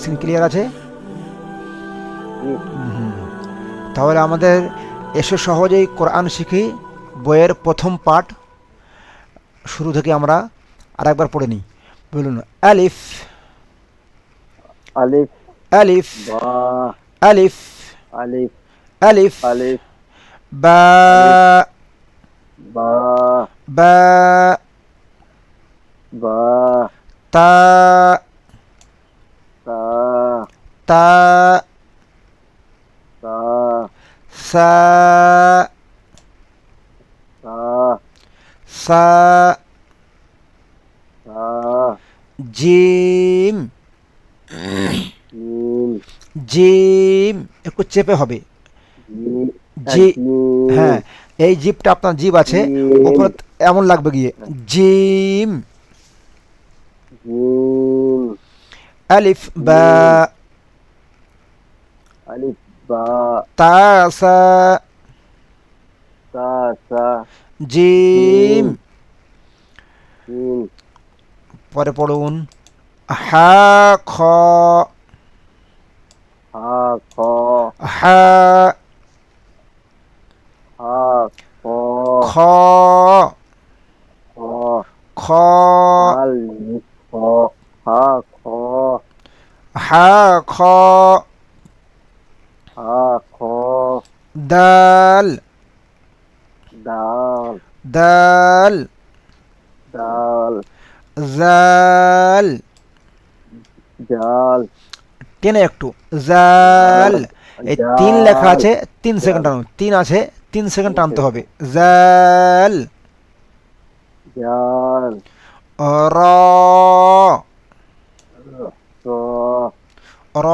Screen clear আছে? তাহলে আমাদের এসে সহজেই কোরআন শিখি বইয়ের প্রথম পাঠ শুরু থেকে আমরা আরেকবার পড়ে নিই। বলুন আলিফ। আলিফ। আলিফ। বা। আলিফ। আলিফ। আলিফ। আলিফ। বা। বা। বা। বা। তা। তা তা সা তা সা তা জিম। জিম। একটু চেপে হবে। জি হ্যাঁ এই জিপটা আপনার জিপ আছে। উপরে এমন লাগবে গিয়ে। জিম। আলিফ বা তা সা জিম। জিম। পরে পড়ুন। হা খ। হা খ। হা হা খ। খ। খ। খ। খ। হা খ। হা খ হা খ দাল। দাল। দাল। দাল। জাল। জাল। টেনে একটু। জাল। এই তিন লেখা আছে তিন সেকেন্ড টানুন। তিন আছে তিন সেকেন্ড টানতে হবে। জাল। জাল। র। র।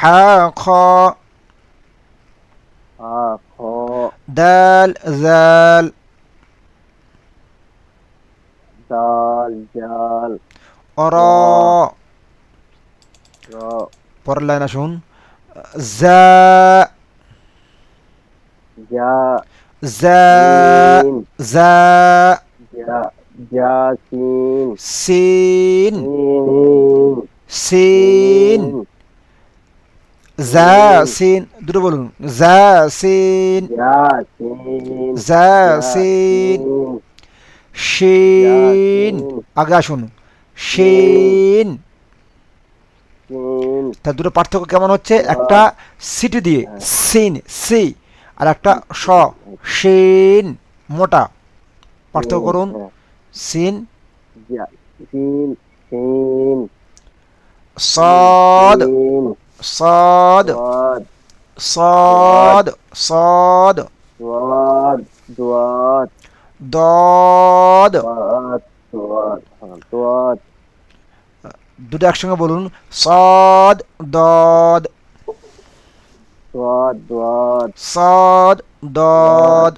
হা খ হা খ দাল জাল দাল জাল র র পরের লাইন আসুন জা জা জা সিন জা জা জা সিন সিন সিন সিন জা সিন দুটো বলুন জা সিন জা সিন জা সিন শিন আগে আসুন. শিন তার দুটো পার্থক্য কেমন হচ্ছে? একটা সিটি দিয়ে সিন সি আর একটা স শিন মোটা। পার্থক্য করুন। সিন। সিন সদ। দোয়াদ দোয়াদ দদ দোয়াদ দোয়াদ হ্যাঁ, দোয়াদ দুটো একসঙ্গে বলুন। সদ দদ সদ দদ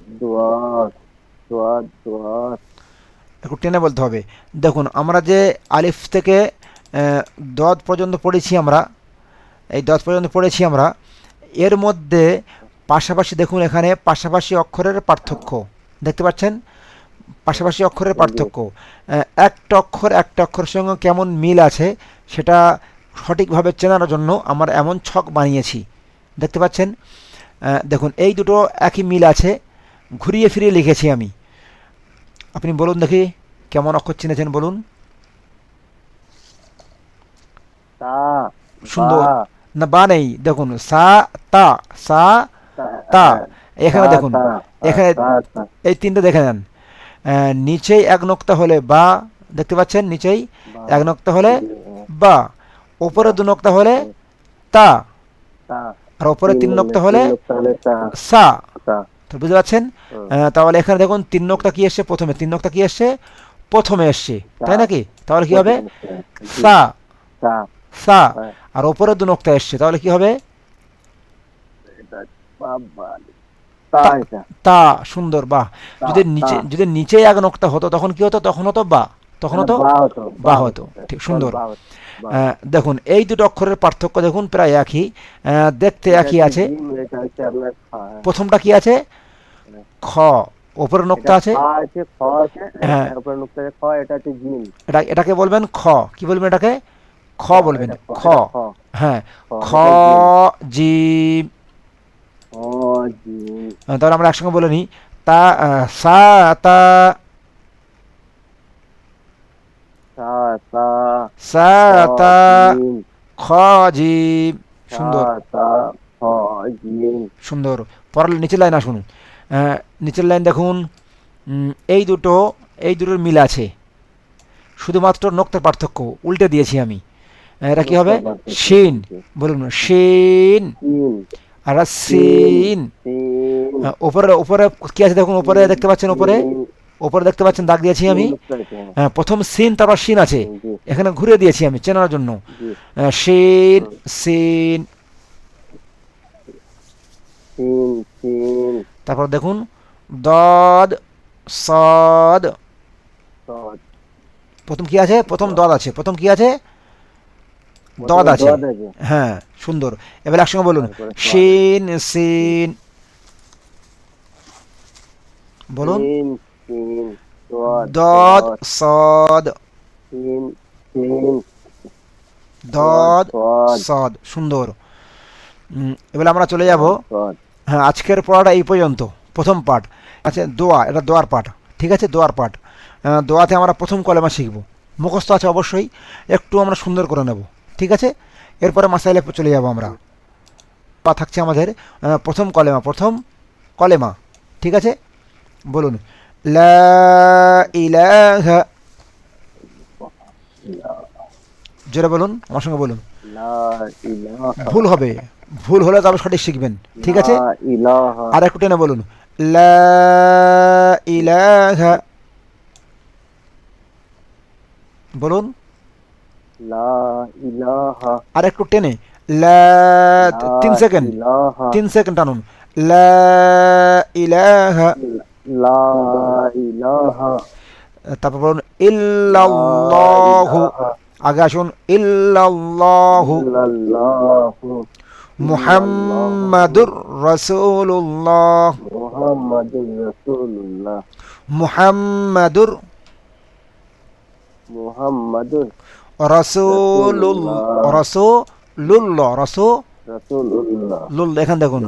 একটু টেনে বলতে হবে। দেখুন আমরা যে আলিফ থেকে দদ পর্যন্ত পড়েছি আমরা এই দশ পর্যন্ত পড়েছি আমরা। এর মধ্যে পাশাপাশি দেখুন এখানে, পাশাপাশি অক্ষরের পার্থক্য। দেখতে পাচ্ছেন? পাশাপাশি অক্ষরের পার্থক্য। একটা অক্ষর, একটা অক্ষরের সঙ্গে কেমন মিল আছে সেটা সঠিকভাবে চেনার জন্য আমরা এমন ছক বানিয়েছি। দেখতে পাচ্ছেন? দেখুন, এই দুটো একই মিল আছে। ঘুরিয়ে ফিরিয়ে লিখেছি আমি। আপনি বলুন দেখি কেমন অক্ষর চিনেছেন, বলুন। সুন্দর। না বা নেই। দেখুন সা তা সা তা এখানে দেখুন এখানে এই তিনটে দেখে নেন। নিচেই এক নোক্তা হলে বা দেখতে পাচ্ছেন? নিচেই এক নোক্তা হলে বা। ওপরে দু নোক্তা হলে তা। আর ওপরে তিন নোক্তা হলে সা। তো। বুঝতে পারছেন? তাহলে এখানে দেখুন তিন নোক্তা কি এসছে প্রথমে? তিন নোক্তা কি এসছে? প্রথমে এসছে। তাই নাকি? তাহলে কি হবে? সা। সা। হ্যাঁ। আর ওপরে দু নোক্তা এসছে তাহলে কি হবে? তা সুন্দর বাহ। যদি নিচে যদি নিচে এক নোক্তা হতো তখন কি হতো? তখন হতো বা তখন হতো বা হতো, ঠিক, সুন্দর। দেখুন এই দুটো অক্ষরের পার্থক্য দেখুন প্রায় একই। দেখতে একই আছে। প্রথমটা কি আছে? খ। ওপরে নোকতা আছে। হ্যাঁ। এটাকে বলবেন খ। কি বলবেন এটাকে? খ বলবেন। খ। হ্যাঁ খ জিম খ তাহলে আমরা একসঙ্গে বলে নিই। তা সা তা। সা তা। খ জিম সুন্দর। সুন্দর। পরের নিচের লাইন আসুন। নিচের লাইন দেখুন। উম, এই দুটো এই দুটোর মিল আছে। শুধুমাত্র নোক্তার পার্থক্য উল্টে দিয়েছি আমি। এটা কি হবে? শিন। বলুন শিন। আর সিন। উপরে উপরে কি আছে দেখুন উপরে দেখতে পাচ্ছেন উপরে? উপরে দেখতে পাচ্ছেন দাগ দিয়েছি আমি। প্রথম সিন তারপর সিন আছে। এখানে ঘুরে দিয়েছি আমি চেনার জন্য। সিন। তিন তারপর দেখুন দদ সদ। প্রথম কি আছে? প্রথম দদ আছে। প্রথম কি আছে? দদ আছে। হ্যাঁ সুন্দর। এবার একসঙ্গে বলুন। শিন সিন। বলুন। দদ সদ। দদ সদ সুন্দর। এবার আমরা চলে যাব। হ্যাঁ আজকের পড়াটা এই পর্যন্ত। প্রথম পাঠ। আচ্ছা দোয়া এটা দোয়ার পাঠ। ঠিক আছে দোয়ার পাঠ। দোয়াতে আমরা প্রথম কলেমা শিখব। মুখস্থ আছে অবশ্যই। একটু আমরা সুন্দর করে নেব। ঠিক আছে? এরপরে মাসাইলে চলে যাব আমরা। পা থাকছে আমাদের প্রথম কলেমা প্রথম কলেমা। ঠিক আছে? বলুন। লা ইলাহা জোরে বলুন আমার সঙ্গে বলুন। ভুল হবে। ভুল হলে তবে সঠিক শিখবেন। ঠিক আছে? আর একটু টেনে বলুন। লা ইলাহা বলুন। আর একটু টেনে। তিন সেকেন্ড তিন সেকেন্ড টানুন। তারপর বলুন ইল্লাল্লাহু। আগে আসুন ইল্লাল্লাহু। মুহাম্মাদুর রাসূলুল্লাহ। মুহাম্মাদুর রাসূলুল্লাহ। মুহাম্মাদুর মুহাম্মাদুর এখান দেখুন।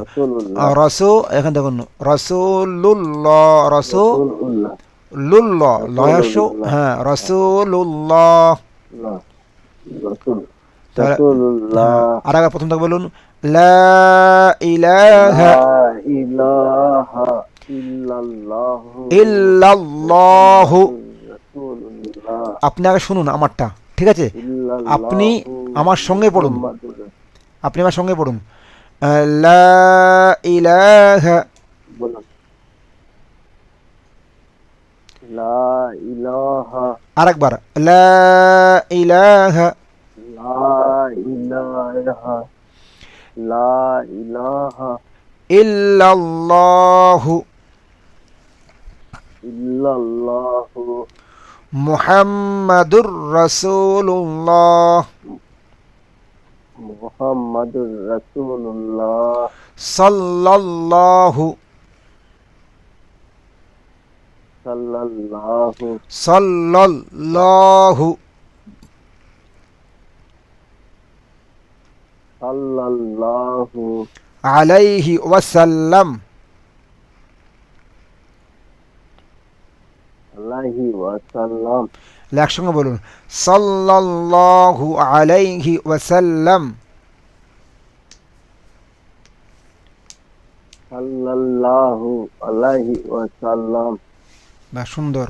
রসো এখান দেখুন। রসুল্লাহ রসো। লুল্লাহ লয়াসো হ্যাঁ রসুল্লাহ রাসূলুল্লাহ। আর আগে প্রথম থেকে বলুন। লা ইলাহা ইলাহা ইল্লাল্লাহু ইল্লাল্লাহু। আপনি আগে শুনুন আমারটা। ঠিক আছে? আপনি আমার সঙ্গে পড়ুন। আপনি আমার সঙ্গে পড়ুন। আরেকবার। ইল্লাল্লাহু ইল্লাল্লাহু মুহাম্মাদুর রাসূলুল্লাহ মুহাম্মাদুর রাসূলুল্লাহ সাল্লাল্লাহু সাল্লাল্লাহু সাল্লাল্লাহু সাল্লাল্লাহু আলাইহি ওয়াসাল্লাম আলাইহি ওয়াসাল্লাম। একসঙ্গে বলুন সাল্লাল্লাহু আলাইহি ওয়াসাল্লাম। সাল্লাল্লাহু আলাইহি ওয়াসাল্লাম। বা সুন্দর।